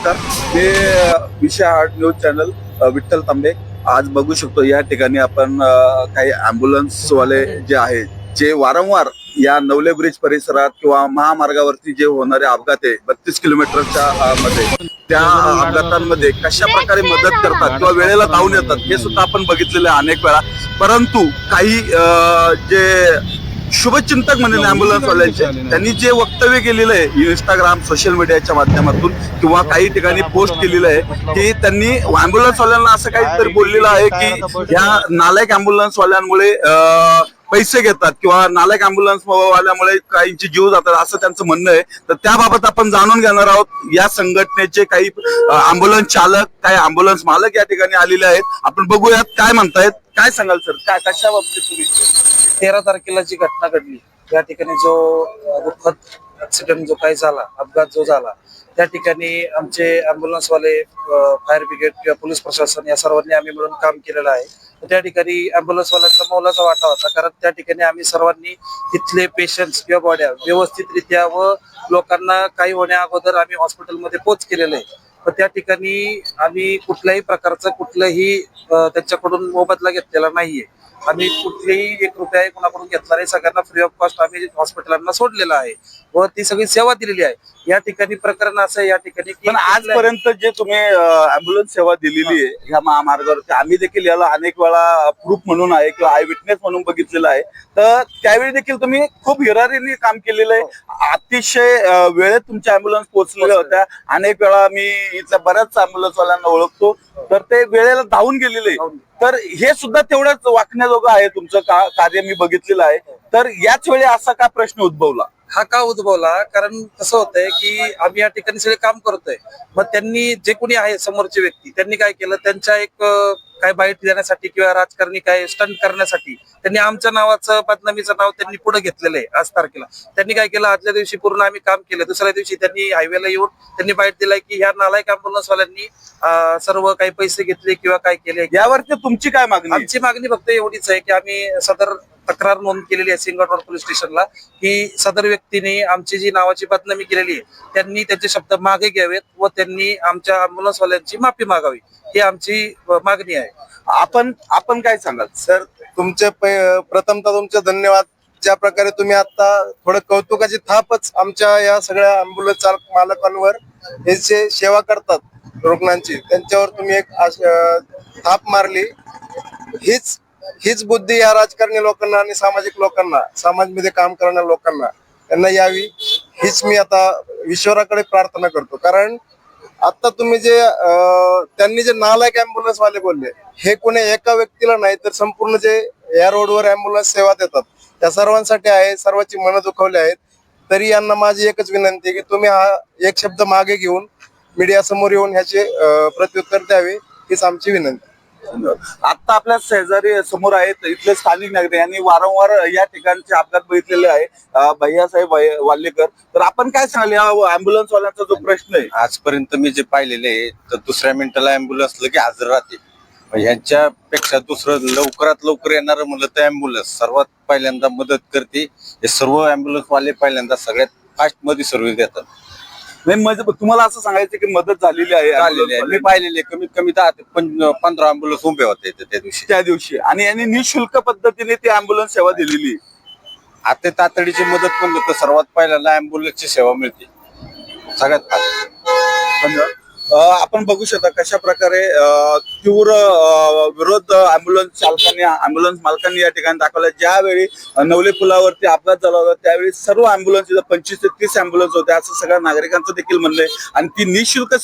नमस्कार. मी विषय heart news channel Vitthal Tambe. आज बघू शकतो या ठिकाणी आपण काही ambulance वाले जे आहे जे वारंवार या नवले ब्रिज परिसरात किंवा महामार्गावरती जे होणारे अपघात आहे बत्तीस किलोमीटरच्या मध्ये त्या अपघातांमध्ये कशा प्रकारे मदत करतात किंवा वेळेला धावून येतात हे सुद्धा आपण बघितलेलं आहे अनेक वेळा. परंतु काही जे शुभचिंतक म्हणेल अँब्युलन्स वाल्यांचे. त्यांनी जे वक्तव्य केलेलं आहे इंस्टाग्राम सोशल मीडियाच्या माध्यमातून किंवा काही ठिकाणी पोस्ट केलेलं आहे की त्यांनी अँब्युलन्स वाल्यांना असं काहीतरी बोललेलं आहे की या नालायक अँब्युलन्स वाल्यांमुळे अं, पैसे घेतात किंवा नालायक अँब्युलन्स वाल्यामुळे काहींचे जीव जातात असं त्यांचं म्हणणं आहे. तर त्याबाबत आपण जाणून घेणार आहोत. या संघटनेचे काही अँब्युलन्स चालक काही अँब्युलन्स मालक या ठिकाणी आलेले आहेत. आपण बघूयात काय म्हणतायत. काय सांगाल सर? काय कशा बाबतीत तुम्ही तेरा तारखेला जी घटना घडली त्या ठिकाणी जो दुःखद ऍक्सिडेंट जो काही झाला अपघात जो झाला त्या ठिकाणी आमचे ambulance वाले फायर ब्रिगेड किंवा पोलीस प्रशासन या सर्वांनी आम्ही मिळून काम केलेलं आहे. त्या ठिकाणी ambulance वाल्यांचा मौलाचा वाटा होता कारण त्या ठिकाणी आम्ही सर्वांनी तिथले पेशंट्स किंवा बॉड्या व्यवस्थितरित्या व लोकांना काही होण्या अगोदर आम्ही हॉस्पिटलमध्ये पोच केलेलं. आहे तर त्या ठिकाणी आम्ही कुठल्याही प्रकारचं कुठलंही त्यांच्याकडून मोबदला घेतलेला नाहीये. आम्ही कुठलेही एक रुपया कोणाकडून घेतला नाही. सगळ्यांना फ्री ऑफ कॉस्ट आम्ही हॉस्पिटलांना सोडलेला आहे. व ती सगळी सेवा दिलेली आहे. या ठिकाणी प्रकरण असं या ठिकाणी की पण आजपर्यंत जे तुम्ही अँब्युलन्स सेवा दिलेली आहे ह्या महामार्गावरती आम्ही देखील याला अनेक वेळा प्रूफ म्हणून आहे किंवा आय विटनेस म्हणून बघितलेलं आहे. तर त्यावेळी देखील तुम्ही खूप हिरारीने काम केलेलं आहे. अतिशय अं, वेळेत तुमच्या अँब्युलन्स पोहोचलेल्या होत्या. अनेक वेळा मी इथल्या बऱ्याच अँब्युलन्स वाल्यांना ओळखतो तर ते वेळेला धावून गेलेले. तर हे सुद्धा तेवढंच वाकण्याजोगं आहे तुमचं का- कार्य मी बघितलेलं आहे. तर याच वेळी असा का प्रश्न उद्भवला? हा का उद्भवला? कारण कसं होतंय की आम्ही या ठिकाणी सगळे काम करतोय. मग त्यांनी जे कोणी आहे समोरचे व्यक्ती त्यांनी काय केलं? त्यांच्या एक काय बाईट देण्यासाठी किंवा राजकारणी काय स्टंट करण्यासाठी त्यांनी आमच्या नावाचं बदनामीचं नाव त्यांनी पुढे घेतलेलं आहे आज तारखेला. त्यांनी काय केलं? आदल्या दिवशी पूर्ण आम्ही काम केलं. दुसऱ्या दिवशी त्यांनी हायवेला येऊन त्यांनी बाईट दिलाय की ह्या नालायक ambulance वाल्यांनी अं, सर्व काही पैसे घेतले किंवा काय केले. यावरती तुमची काय मागणी? आमची मागणी फक्त एवढीच आहे की आम्ही सदर तक्रार नोंद केलेली आहे सिंगाटोर पोलीस स्टेशनला. की सदर व्यक्तीने आमची जी नावाची बदनामी केलेली आहे त्यांनी त्याचे शब्द मागे घ्यावेत व त्यांनी आमच्या अँब्युलन्सवाल्यांची वाल्यांची माफी मागावी. ही आमची मागणी आहे. आपण आपण काय सांगाल? सर तुमचे प्रथमतः तुमचे धन्यवाद. ज्या प्रकारे तुम्ही आता थोडं कौतुकाची थापच आमच्या या सगळ्या अँब्युलन्स चालक मालकांवर हे जे सेवा करतात रुग्णांची त्यांच्यावर तुम्ही एक थाप मारली. हीच हीच बुद्धी या राजकारणी लोकांना आणि सामाजिक लोकांना समाजमध्ये काम करणाऱ्या लोकांना त्यांना यावी हीच मी आता ईश्वराकडे प्रार्थना करतो. कारण आता तुम्ही जे त्यांनी जे नालायक अँब्युलन्स वाले बोलले हे कोणी एका व्यक्तीला नाही तर संपूर्ण जे या रोडवर अँब्युलन्स सेवा देतात त्या सर्वांसाठी आहे सर्वांची मनं दुखवली आहेत. तरी यांना माझी एकच विनंती आहे की तुम्ही हा एक शब्द मागे घेऊन मीडिया समोर येऊन ह्याचे प्रत्युत्तर द्यावे हीच आमची विनंती आता आपल्या शेजारी समोर आहेत इथले स्थानिक नागरिक. यांनी वारंवार या ठिकाणचे अपघात बघितलेले आहे. भैयासाहेब वाल्लेकर तर आपण काय सांगाल? या अँब्युलन्स वाल्यांचा जो प्रश्न आहे. आजपर्यंत मी जे पाहिलेले आहे तर दुसऱ्या मिनिटाला अँब्युलन्स लगे हजर राहते मग ह्यांच्यापेक्षा दुसरं लवकरात लवकर येणार म्हणलं तर अँब्युलन्स सर्वात पहिल्यांदा मदत करते. हे सर्व अँब्युलन्सवाले पहिल्यांदा सगळ्यात फास्टमध्ये सर्व्हिस देतात. नाही म्हणजे तुम्हाला असं सांगायचं की मदत झालेली आहे. झालेले आहे. मी पाहिलेले कमीत कमी दहा ते पं- पंधरा अँब्युलन्स उभे होते इथे त्या दिवशी. त्या दिवशी. आणि यांनी निशुल्क पद्धतीने ती अँब्युलन्स सेवा दिलेली. आहे. आता तातडीची मदत म्हणलं तर सर्वात पहिल्यांदा अँब्युलन्सची सेवा मिळते. सगळ्यात फास्ट. धन्यवाद. आपण बघू शकता कशा प्रकारे तीव्र विरोध अँब्युलन्स चालकांनी अँब्युलन्स मालकांनी या ठिकाणी दाखवला. ज्यावेळी नवले पुलावरती अपघात झाला होता त्यावेळी सर्व अँब्युलन्स पंचवीस ते तीस अँब्युलन्स होत्या असं सगळ्या नागरिकांचं देखील म्हणणं आहे. आणि ती निशुल्क